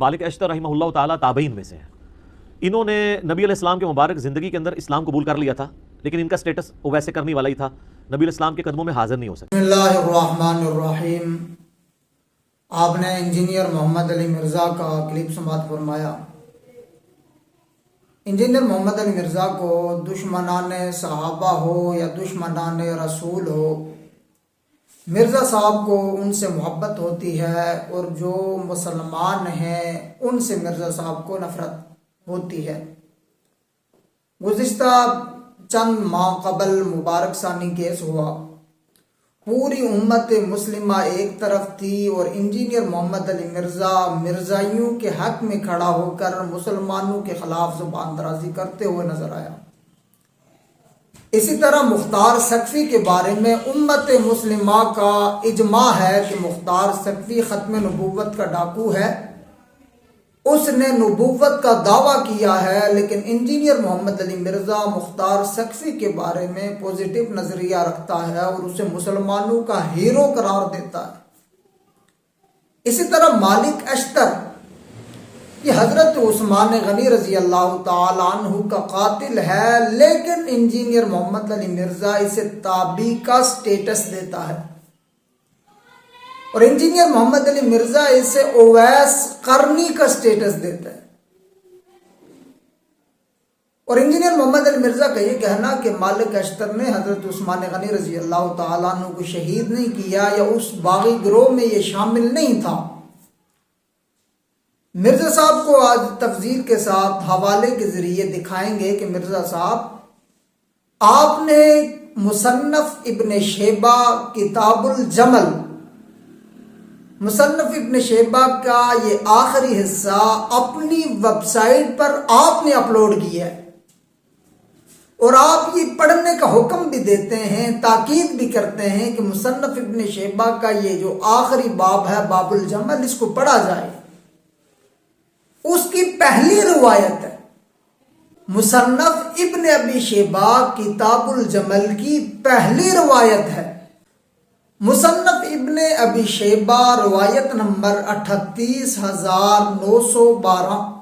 مالک اشتر رحمہ اللہ تعالیٰ تابعین میں سے ہیں۔ انہوں نے نبی علیہ السلام کے مبارک زندگی کے اندر اسلام قبول کر لیا تھا، لیکن ان کا سٹیٹس وہ ویسے کرنے والا ہی تھا۔ نبی علیہ السلام کے قدموں میں حاضر نہیں ہو سکتے اللہ الرحمن الرحیم۔ آپ نے انجینئر محمد علی مرزا کا کلپ سماعت فرمایا۔ انجینئر محمد علی مرزا کو دشمنان صحابہ ہو یا دشمنان رسول ہو مرزا صاحب کو ان سے محبت ہوتی ہے اور جو مسلمان ہیں، ان سے مرزا صاحب کو نفرت ہوتی ہے۔ گزشتہ چند ماہ قبل مبارک ثانی کیس ہوا۔ پوری امت مسلمہ ایک طرف تھی اور انجینئر محمد علی مرزا مرزائیوں کے حق میں کھڑا ہو کر مسلمانوں کے خلاف زبان درازی کرتے ہوئے نظر آیا۔ اسی طرح مختار سقفی کے بارے میں امت مسلمہ کا اجماع ہے کہ مختار سقفی ختم نبوت کا ڈاکو ہے۔ اس نے نبوت کا دعویٰ کیا ہے، لیکن انجینئر محمد علی مرزا مختار سقفی کے بارے میں پوزیٹیو نظریہ رکھتا ہے اور اسے مسلمانوں کا ہیرو قرار دیتا ہے۔ اسی طرح مالک اشتر یہ حضرت عثمان غنی رضی اللہ تعالی عنہ کا قاتل ہے، لیکن انجینئر محمد علی مرزا اسے تابی کا سٹیٹس دیتا ہے۔ اور انجینئر محمد علی مرزا اسے اویس کرنی کا سٹیٹس دیتا ہے۔ اور انجینئر محمد علی مرزا کا یہ کہنا کہ مالک اشتر نے حضرت عثمان غنی رضی اللہ تعالیٰ عنہ کو شہید نہیں کیا یا اس باغی گروہ میں یہ شامل نہیں تھا۔ مرزا صاحب کو آج تفضیل کے ساتھ حوالے کے ذریعے دکھائیں گے کہ مرزا صاحب، آپ نے مصنف ابن شیبہ کتاب الجمل، مصنف ابن شیبہ کا یہ آخری حصہ اپنی ویب سائٹ پر آپ نے اپلوڈ کیا ہے۔ اور آپ یہ پڑھنے کا حکم بھی دیتے ہیں، تاکید بھی کرتے ہیں کہ مصنف ابن شیبہ کا یہ جو آخری باب ہے باب الجمل، اس کو پڑھا جائے۔ اس کی پہلی روایت ہے۔ مصنف ابن ابی شیبہ کتاب الجمل کی پہلی روایت ہے۔ مصنف ابن ابی شیبہ روایت نمبر اٹھتیس ہزار نو سو بارہ۔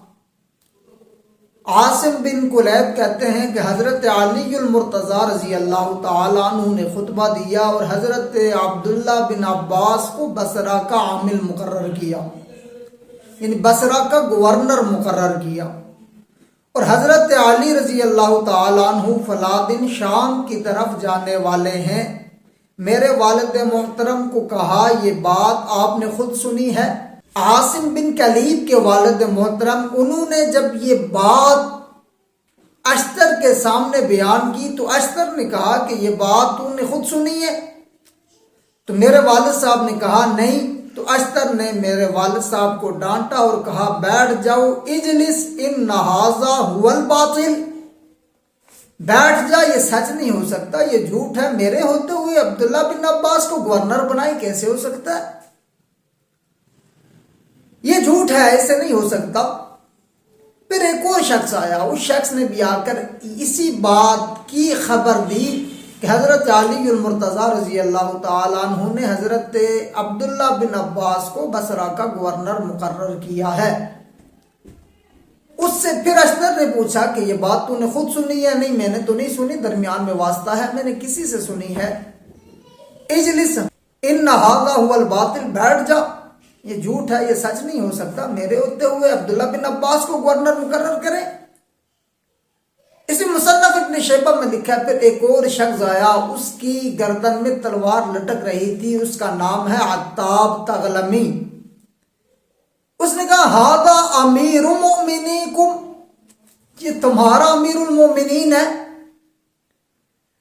عاصم بن کلیب کہتے ہیں کہ حضرت علی المرتضی رضی اللہ تعالیٰ عنہ نے خطبہ دیا اور حضرت عبداللہ بن عباس کو بسرا کا عامل مقرر کیا۔ یعنی بسرا کا گورنر مقرر کیا۔ اور حضرت علی رضی اللہ تعالیٰ عنہ فلادن شام کی طرف جانے والے ہیں۔ میرے والد محترم کو کہا، یہ بات آپ نے خود سنی ہے۔ عاصم بن کلیب کے والد محترم، انہوں نے جب یہ بات اشتر کے سامنے بیان کی تو اشتر نے کہا کہ یہ بات تو نے خود سنی ہے۔ تو میرے والد صاحب نے کہا، نہیں تو اشتر نے میرے والد صاحب کو ڈانٹا اور کہا، بیٹھ جاؤ، اجلس ان نہازا حول باطل بیٹھ جا، یہ سچ نہیں ہو سکتا، یہ جھوٹ ہے۔ میرے ہوتے ہوئے عبداللہ بن عباس کو گورنر بنائی کیسے ہو سکتا ہے؟ یہ جھوٹ ہے، ایسے نہیں ہو سکتا۔ پھر ایک اور شخص آیا، اس شخص نے بھی آ کر اسی بات کی خبر دی۔ کہ حضرت علی المرتضی رضی اللہ تعالیٰ عنہ نے حضرت عبداللہ بن عباس کو بسرا کا گورنر مقرر کیا ہے۔ اس سے پھر اشتر نے پوچھا کہ یہ بات تو نے خود سنی ہے؟ نہیں، میں نے تو نہیں سنی، درمیان میں واسطہ ہے، میں نے کسی سے سنی ہے۔ اجلس، ان نہاگا ہوا الباطل، بیٹھ جا۔ یہ جھوٹ ہے، یہ سچ نہیں ہو سکتا۔ میرے ہوتے ہوئے عبداللہ بن عباس کو گورنر مقرر کریں۔ اسی مصنف ابن شیبہ میں لکھا پھر ایک اور شخص آیا، اس کی گردن میں تلوار لٹک رہی تھی، اس کا نام ہے عطاب تغلمی۔ اس نے کہا ہادا امیر المومنیکم یہ تمہارا امیر المومنین ہے۔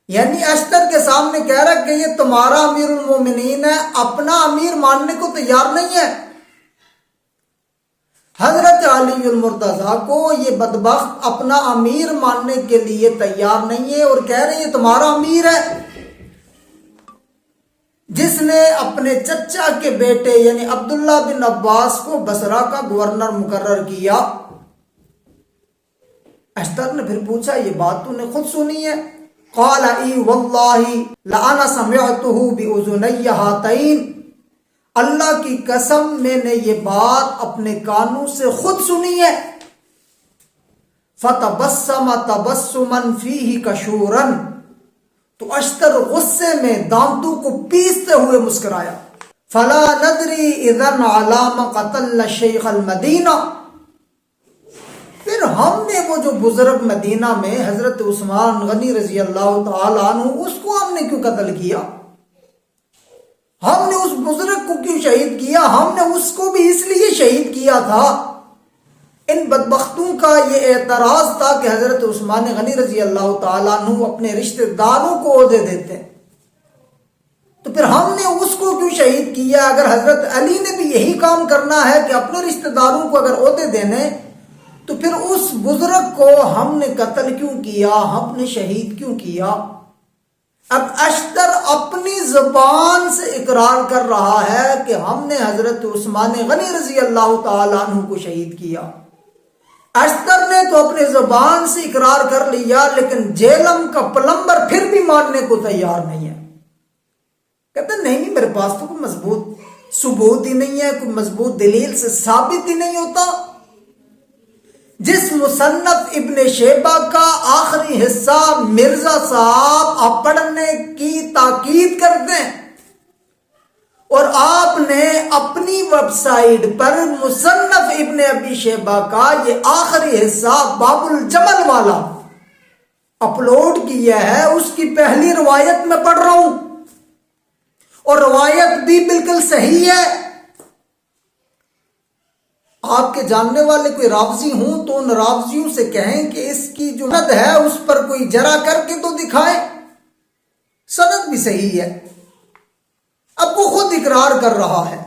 یعنی اشتر کے سامنے کہہ رہا کہ یہ تمہارا امیر المومنین ہے، اپنا امیر ماننے کو تیار نہیں ہے۔ حضرت علی المرتضی کو یہ بدبخت اپنا امیر ماننے کے لیے تیار نہیں ہے اور کہہ رہے ہیں یہ تمہارا امیر ہے۔ جس نے اپنے چچا کے بیٹے یعنی عبداللہ بن عباس کو بسرا کا گورنر مقرر کیا۔ اشتر نے پھر پوچھا، یہ بات تو نے خود سنی ہے۔ قال، ای واللہ لانا سمعته باذنی هاتین اللہ کی قسم میں نے یہ بات اپنے کانوں سے خود سنی ہے۔ فتبسم تبسمن فیہ کشورن تو اشتر غصے میں دانتوں کو پیستے ہوئے مسکرایا۔ فلا ندری اذن علام قتل شیخ المدینہ پھر ہم نے وہ جو بزرگ مدینہ میں حضرت عثمان غنی رضی اللہ تعالی عنہ، اس کو ہم نے کیوں قتل کیا؟ ہم نے اس بزرگ کو کیوں شہید کیا؟ ہم نے اس کو بھی اس لیے شہید کیا تھا۔ ان بدبختوں کا یہ اعتراض تھا کہ حضرت عثمان غنی رضی اللہ تعالیٰ عنہ اپنے رشتہ داروں کو عہدے دیتے ہیں۔ تو پھر ہم نے اس کو کیوں شہید کیا؟ اگر حضرت علی نے بھی یہی کام کرنا ہے کہ اپنے رشتہ داروں کو اگر عہدے دینے، تو پھر اس بزرگ کو ہم نے قتل کیوں کیا؟ ہم نے شہید کیوں کیا؟ اب اشتر اپنی زبان سے اقرار کر رہا ہے کہ ہم نے حضرت عثمان غنی رضی اللہ تعالیٰ عنہ کو شہید کیا۔ اشتر نے تو اپنی زبان سے اقرار کر لیا، لیکن جیلم کا پلمبر پھر بھی ماننے کو تیار نہیں ہے۔ کہتے نہیں نہیں، میرے پاس تو کوئی مضبوط ثبوت ہی نہیں ہے، کوئی مضبوط دلیل سے ثابت ہی نہیں ہوتا۔ جس مصنف ابن شیبہ کا آخری حصہ مرزا صاحب آپ پڑھنے کی تاکید کرتے ہیں۔ اور آپ نے اپنی ویب سائٹ پر مصنف ابن ابی شیبہ کا یہ آخری حصہ باب الجمل والا اپلوڈ کیا ہے، اس کی پہلی روایت میں پڑھ رہا ہوں۔ اور روایت بھی بالکل صحیح ہے۔ آپ کے جاننے والے کوئی راوزی ہوں تو ان راوزیوں سے کہیں کہ اس کی جو سند ہے اس پر کوئی جرا کر کے تو دکھائے سند بھی صحیح ہے۔ اب وہ خود اقرار کر رہا ہے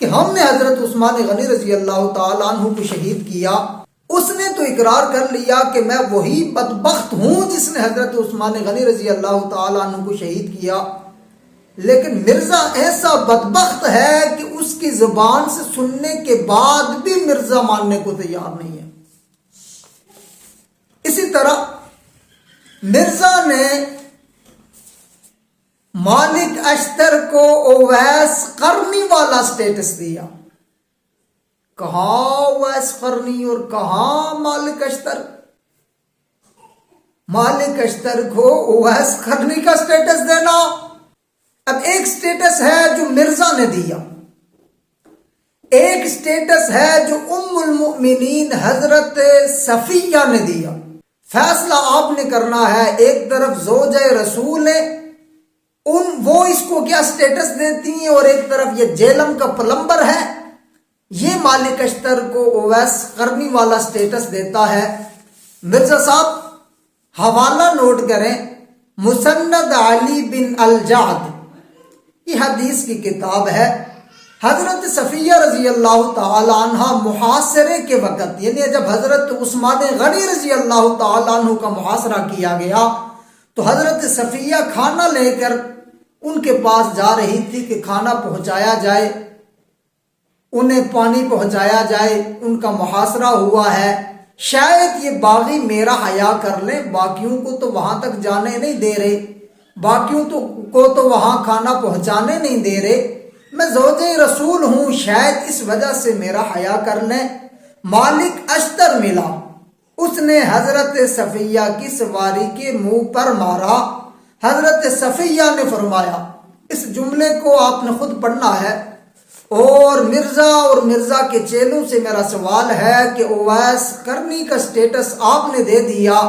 کہ ہم نے حضرت عثمان غنی رضی اللہ تعالیٰ عنہ کو شہید کیا۔ اس نے تو اقرار کر لیا کہ میں وہی بدبخت ہوں جس نے حضرت عثمان غنی رضی اللہ تعالیٰ عنہ کو شہید کیا۔ لیکن مرزا ایسا بدبخت ہے کہ اس کی زبان سے سننے کے بعد بھی مرزا ماننے کو تیار نہیں ہے۔ اسی طرح مرزا نے مالک اشتر کو اویس کرنی والا سٹیٹس دیا۔ کہاں اویس کرنی اور کہاں مالک اشتر؟ مالک اشتر کو اویس کرنی کا سٹیٹس دینا۔ اب ایک سٹیٹس ہے جو مرزا نے دیا۔ ایک سٹیٹس ہے جو ام المؤمنین حضرت صفیہ نے دیا۔ فیصلہ آپ نے کرنا ہے، ایک طرف زوجہ رسول ہے ان، وہ اس کو کیا سٹیٹس دیتی ہیں اور ایک طرف یہ جیلم کا پلمبر ہے۔ یہ مالک اشتر کو اویس کرنی والا سٹیٹس دیتا ہے۔ مرزا صاحب، حوالہ نوٹ کریں، مسند علی بن الجاد یہ حدیث کی کتاب ہے۔ حضرت صفیہ رضی اللہ تعالی عنہ محاصرے کے وقت یعنی جب حضرت عثمان غنی رضی اللہ تعالی عنہ کا محاصرہ کیا گیا، تو حضرت صفیہ کھانا لے کر ان کے پاس جا رہی تھی کہ کھانا پہنچایا جائے، انہیں پانی پہنچایا جائے، ان کا محاصرہ ہوا ہے۔ شاید یہ باغی میرا حیا کر لیں، باقیوں کو تو وہاں تک جانے نہیں دے رہے۔ باقیوں تو کو تو وہاں کھانا پہنچانے نہیں دے رہے۔ میں زوج رسول ہوں، شاید اس وجہ سے میرا حیا کر لیں۔ مالک اشتر ملا۔ اس نے حضرت صفیہ کی سواری کے منہ پر مارا۔ حضرت صفیہ نے فرمایا، اس جملے کو آپ نے خود پڑھنا ہے۔ اور مرزا اور مرزا کے چیلوں سے میرا سوال ہے کہ اویس کرنی کا سٹیٹس آپ نے دے دیا۔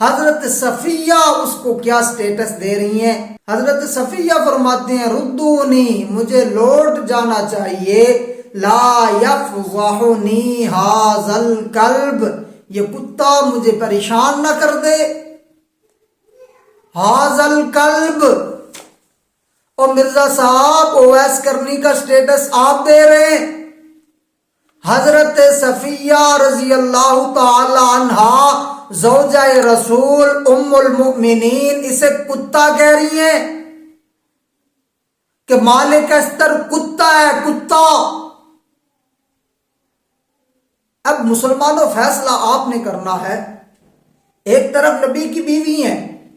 حضرت صفیہ اس کو کیا سٹیٹس دے رہی ہیں؟ حضرت صفیہ فرماتے ہیں، ردونی، مجھے لوٹ جانا چاہیے۔ لا یفضحنی حاضل کلب۔ یہ کتا مجھے پریشان نہ کر دے۔ حاضل کلب۔ اور مرزا صاحب، اویس کرنی کا سٹیٹس آپ دے رہے ہیں۔ حضرت صفیہ رضی اللہ تعالی عنہ زوجہ رسول ام المؤمنین، اسے کتا کہہ رہی ہیں کہ مالک استر کتا ہے، کتا۔ اب مسلمانوں، فیصلہ آپ نے کرنا ہے۔ ایک طرف نبی کی بیوی ہیں،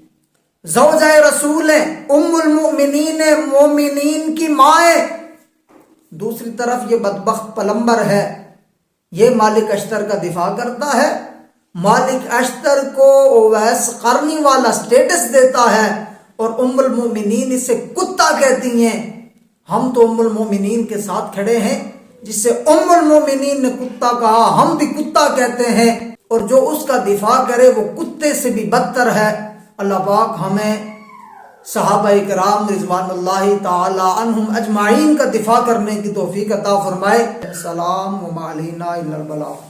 زوجہ رسول ہیں، ام المؤمنین، مومنین کی مائیں دوسری طرف یہ بدبخت پلمبر ہے، یہ مالک اشتر کا دفاع کرتا ہے۔ مالک اشتر کو اویس قرنی والا سٹیٹس دیتا ہے اور ام المومنین اسے کتا کہتی ہیں۔ ہم تو ام المومنین کے ساتھ کھڑے ہیں جس سے ام المومنین نے کتا کہا، ہم بھی کتا کہتے ہیں۔ اور جو اس کا دفاع کرے، وہ کتے سے بھی بدتر ہے۔ اللہ پاک ہمیں صحابہ کرام رضوان اللہ تعالی عنہم اجمعین کا دفاع کرنے کی توفیق عطا فرمائے۔ السلام علینا الا البلاغ۔